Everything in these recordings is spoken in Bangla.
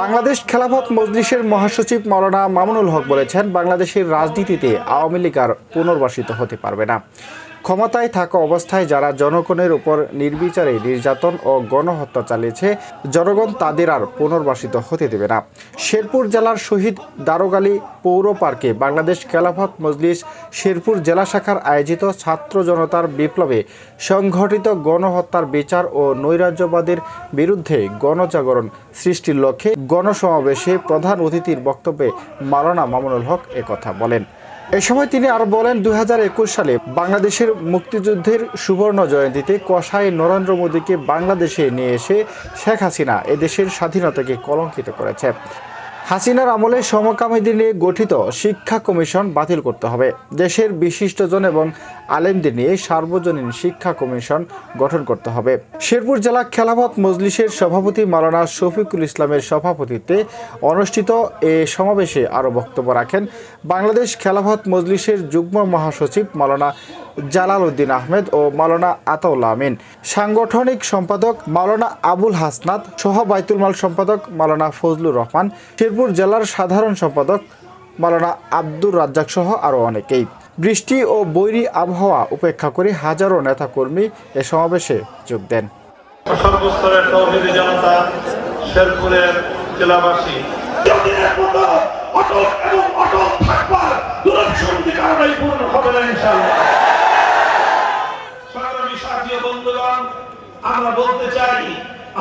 বাংলাদেশ খেলাফত মজলিসের মহাসচিব মাওলানা মামুনুল হক বলেছেন, বাংলাদেশের রাজনীতিতে আওয়ামী লীগ আর পুনর্বাসিত হতে পারবে না। ক্ষমতায় থাকা অবস্থায় যারা জনগণের উপর নির্বিচারে নির্যাতন ও গণহত্যা চালিয়েছে, জনগণ তাদের আর পুনর্বাসিত হতে দেবে না। শেরপুর জেলার শহীদ দারোগালী পৌর পার্কে বাংলাদেশ খেলাফত মজলিস শেরপুর জেলা শাখার আয়োজিত ছাত্র জনতার বিপ্লবে সংঘটিত গণহত্যার বিচার ও নৈরাজ্যবাদের বিরুদ্ধে গণজাগরণ সৃষ্টির লক্ষ্যে গণসমাবেশে প্রধান অতিথির বক্তব্যে মালানা মামুনুল হক একথা বলেন। এ সময় তিনি আর বলেন দু হাজার একুশ সালে বাংলাদেশের মুক্তিযুদ্ধের সুবর্ণ জয়ন্তীতে কষাই নরেন্দ্র মোদীকে বাংলাদেশে নিয়ে এসে শেখ হাসিনা এদেশের স্বাধীনতাকে কলঙ্কিত করেছে। হাসিনার আমলে সমকামীদের নিয়ে গঠিত শিক্ষা কমিশন বাতিল করতে হবে। দেশের বিশিষ্টজন এবং আলেমদের নিয়ে সার্বজনীন শিক্ষা কমিশন গঠন করতে হবে। শেরপুর জেলা খেলাফত মজলিসের সভাপতি মালানা শফিকুল ইসলামের সভাপতিত্বে অনুষ্ঠিত এ সমাবেশে আরও বক্তব্য রাখেন বাংলাদেশ খেলাফত মজলিসের যুগ্ম মহাসচিব মালানা জালাল উদ্দিন আহমেদ ও মালানা আতাউল্লাহ আমিন। সাংগঠনিক সম্পাদক মালানা আবুল হাসনাত সহ বাইতুল মাল সম্পাদক মালানা ফজলুর রহমান, শেরপুর জেলার সাধারণ সম্পাদক মালানা আব্দুর রাজ্জাক সহ আরও অনেকেই। বৃষ্টি ও বৈরী আবহাওয়া উপেক্ষা করে হাজারো নেতাকর্মী এ সমাবেশে যোগ দেন। সর্বস্তরের তৌহিদি জনতা শেরপুরের জেলাবাসী। অটল এবং অটল থাকবার দুরক্ষণটি কারণেই পূর্ণ হবে না ইনশাআল্লাহ সংগ্রামী সাথী বন্ধুগণ আমরা বলতে চাই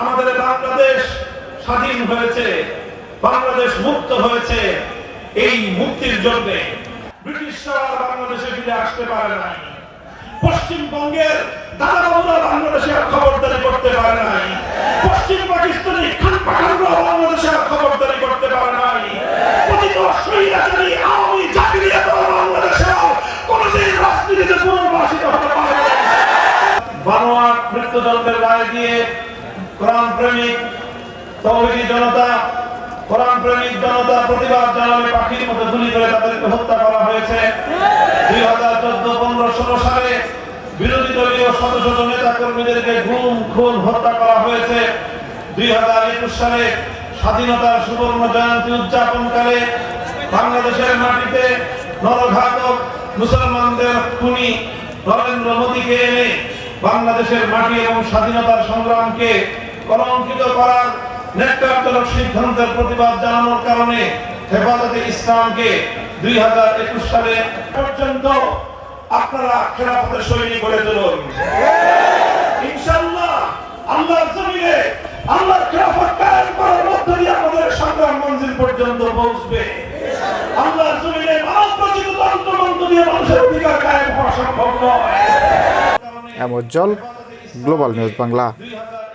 আমাদের বাংলাদেশ স্বাধীন হয়েছে বাংলাদেশ মুক্ত হয়েছে এই মুক্তির জন্য। ব্রিটিশরা বাংলাদেশে ফিরে আসতে পারে নাই। পশ্চিমবঙ্গের দাদা বাংলাদেশে আর খবরদারি করতে পারে নাই। পশ্চিম পাকিস্তানি খান পাঠানরা বাংলাদেশে আর খবরদারি করতে পারে নাই। পতিত স্বৈরাচারী, আওয়ামী জাতিরিয়ত বাংলাদেশেও কোনোদিন রাজনীতিতে পুনর্বাসিত হতে পারে না বানোয়াট মৃত্যুদণ্ডের রায় দিয়ে কোরআন প্রেমিক তৌহিদি জনতা কোরআন প্রেমিক জনতা প্রতিবাদ জানাবে পাখির মতো গুলি করে তাদেরকে হত্যা করা হয়েছে। দুই হাজার চোদ্দ, পনেরো, ষোলো সালে বিরোধী দলীয় শত শত নেতা কর্মীদেরকে গুম, খুন, হত্যা করা হয়েছে। দুই হাজার একুশ সালে স্বাধীনতার সুবর্ণ জয়ন্তী উদযাপনকালে বাংলাদেশের মাটিতে নরঘাতক মুসলমানদের খুনি নরেন্দ্র মোদীকে এনে বাংলাদেশের মাটি এবং স্বাধীনতার সংগ্রামকে কলঙ্কিত করার নেতৃত্বজনক সিদ্ধান্তের প্রতিবাদ জানানোর কারণে হেফাজতে ইসলামকে দুই হাজার একুশ সালে পর্যন্ত আপনারা খেলাফতের সৈনিক গড়ে তুলুন। ইনশাআল্লাহ আল্লাহর জমিনে আল্লাহর খেলাফত কায়েম করার মধ্য দিয়ে আমাদের সংগ্রাম মঞ্জিল পর্যন্ত পৌঁছবে। আল্লাহর জমিনে মানব রচিত তন্ত্রমন্ত্র দিয়ে মানুষের অধিকার কায়েম হওয়া সম্ভব নয়। এমজ্জল গ্লোবাল নিউজ বাংলা